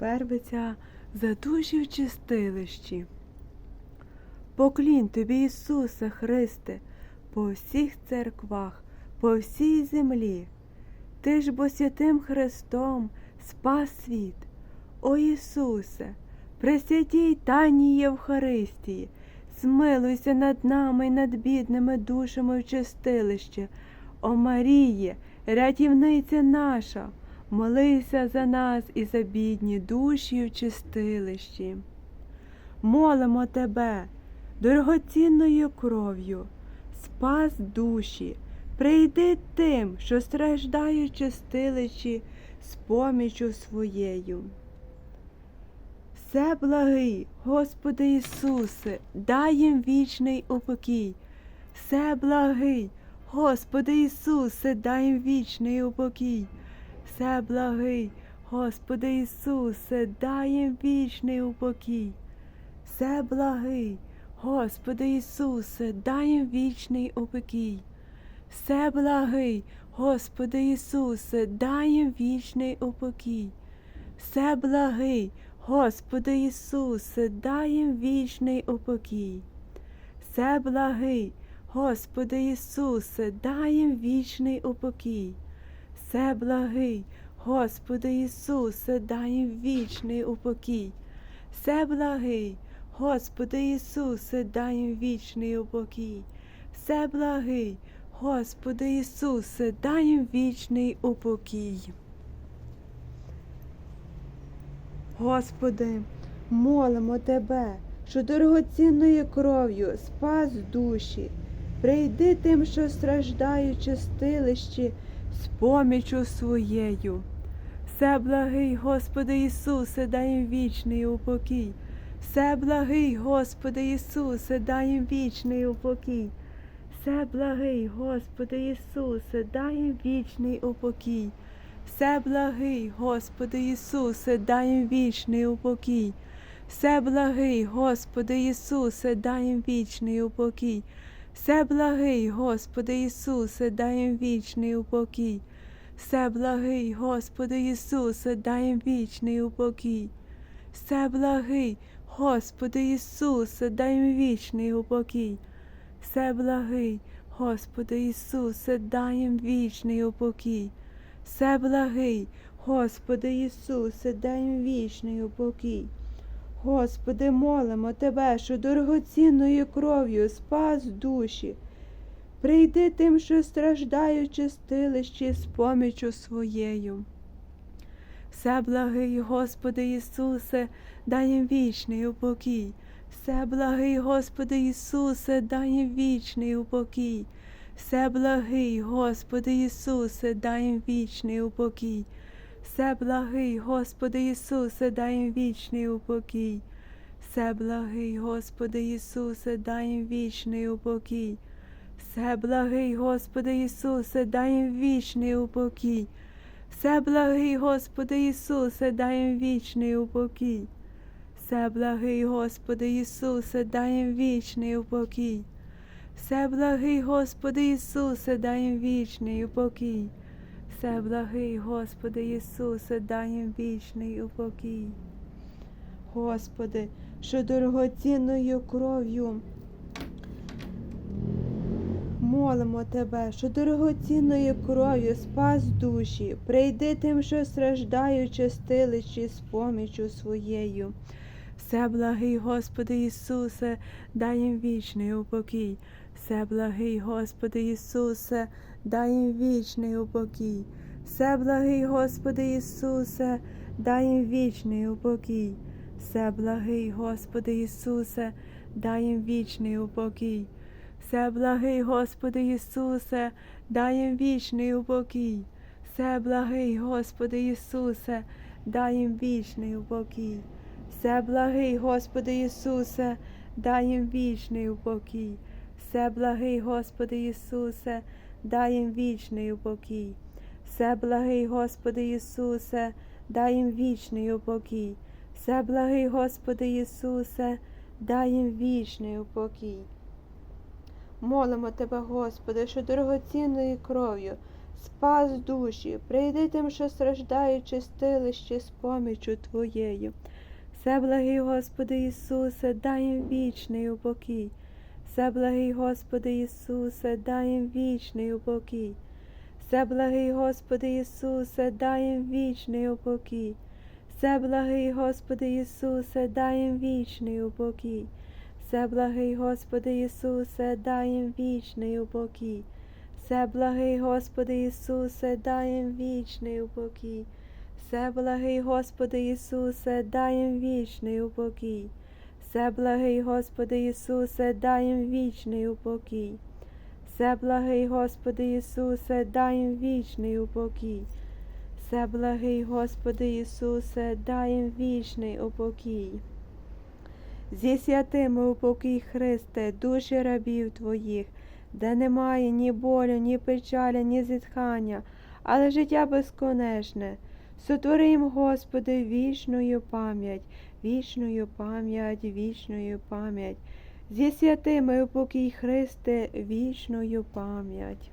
вербиться за душі в чистилищі. Поклін тобі, Ісусе Христе, по всіх церквах, по всій землі. Ти ж бо святим Христом спас світ. О Ісусе, при святій Тайній Євхаристії, змилуйся над нами й над бідними душами в чистилище. О Маріє, рятівниця наша, молися за нас і за бідні душі в чистилищі. Молимо тебе, дорогоцінною кров'ю, спас душі, прийди тим, що страждають чистилищі з помічю своєю. Все благий, Господи Ісусе, дай їм вічний упокій. Все благий, Господи Ісусе, дай їм вічний упокій. Все благий, Господи Ісусе, дай їм вічний упокій. Все благий, Господи Ісусе, дай їм вічний упокій. Все благий, Господи Ісусе, дай їм вічний упокій. Все благий, Господи Ісусе, дай їм вічний упокій. Все благий, Господи Ісусе, дай їм вічний упокій. Все благий, Господи Ісусе, дай їм вічний упокій. Все благий, Господи Ісусе, дай їм вічний упокій. Все благий, Господи Ісусе, дай їм вічний упокій. Господи, молимо Тебе, що дорогоцінною кров'ю спас душі. Прийди тим, що страждають чистилищі, з помічю своєю. Все благий, Господи Ісусе, дай їм вічний упокій. Все благий, Господи Ісусе, дай їм вічний упокій. Все благий, Господи Ісусе, дай їм вічний упокій. Все благий, Господи Ісусе, дай їм вічний упокій. Все благий, Господи Ісусе, дай їм вічний упокій. Все благий, Господи Ісусе, дай їм вічний упокій. Все благий, Господи Ісусе, дай їм вічний упокій. Все благий, Господи Ісусе, дай їм вічний упокій. Все благий, Господи Ісусе, дай їм вічний упокій. Все благий, Господи Ісусе, дай їм вічний упокій. Господи, молимо Тебе, що дорогоцінною кров'ю спас душі. Прийди тим, що страждають чистилищі з помічю своєю. Все благий, Господи Ісусе, дай їм вічний упокій. Все благий, Господи Ісусе, дай їм вічний упокій. Все благий, Господи Ісусе, дай їм вічний упокій. Все благий, Господи Ісусе, дай їм вічний упокій. Все благий, Господи Ісусе, дай їм вічний упокій. Все благий, Господи Ісусе, дай їм вічний упокій. Все благий, Господи Ісусе, дай їм вічний упокій. Все благий, Господи Ісусе, дай їм вічний упокій. Все благий, Господи Ісусе, дай їм вічний упокій. Все благий, Господи Ісусе, дай їм вічний упокій. Господи, що дорогоцінною кров'ю молимо Тебе, що дорогоцінною кров'ю спас душі, прийди тим, що страждають в чистилищі з помічю своєю. Все благий, Господи Ісусе, дай їм вічний упокій. Все благий, Господи Ісусе, дай їм вічний упокій. Все благий, Господи Ісусе, дай їм вічний упокій. Все благий, Господи Ісусе, дай їм вічний упокій. Все благий, Господи Ісусе, дай їм вічний упокій. Все благий, Господи Ісусе, дай їм вічний упокій. Все благий, Господи Ісусе, дай їм вічний упокій. Все благий, Господи Ісусе, дай їм вічний упокій. Все благий, Господи Ісусе, дай їм вічний упокій. Все благий, Господи Ісусе, дай їм вічний упокій. Молимо Тебе, Господи, що дорогоцінною кров'ю спас душі, прийди тим, що страждають чистилище з помічю Твоєю. Все благий Господи Ісусе, дай їм вічний упокій. Все благий Господи Ісусе, дай їм вічний упокій. Все благий Господи Ісусе, дай їм вічний упокій. Все благий Господи Ісусе, дай їм вічний упокій. Все благий Господи Ісусе, дай їм вічний упокій. Все благий Господи Ісусе, дай їм вічний упокій. Все благий Господи Ісусе, дай їм вічний упокій. Все благий Господи Ісусе, дай їм вічний упокій. Все благий Господи Ісусе, дай їм вічний упокій. Все благий Господи Ісусе, дай їм вічний упокій. Зі святими упокій Христе, душі рабів Твоїх, де немає ні болю, ні печалі, ні зітхання, але життя безконечне. Сотвори їм, Господи, вічною пам'ять, вічною пам'ять, вічною пам'ять. Зі святими упокій Христе, вічною пам'ять.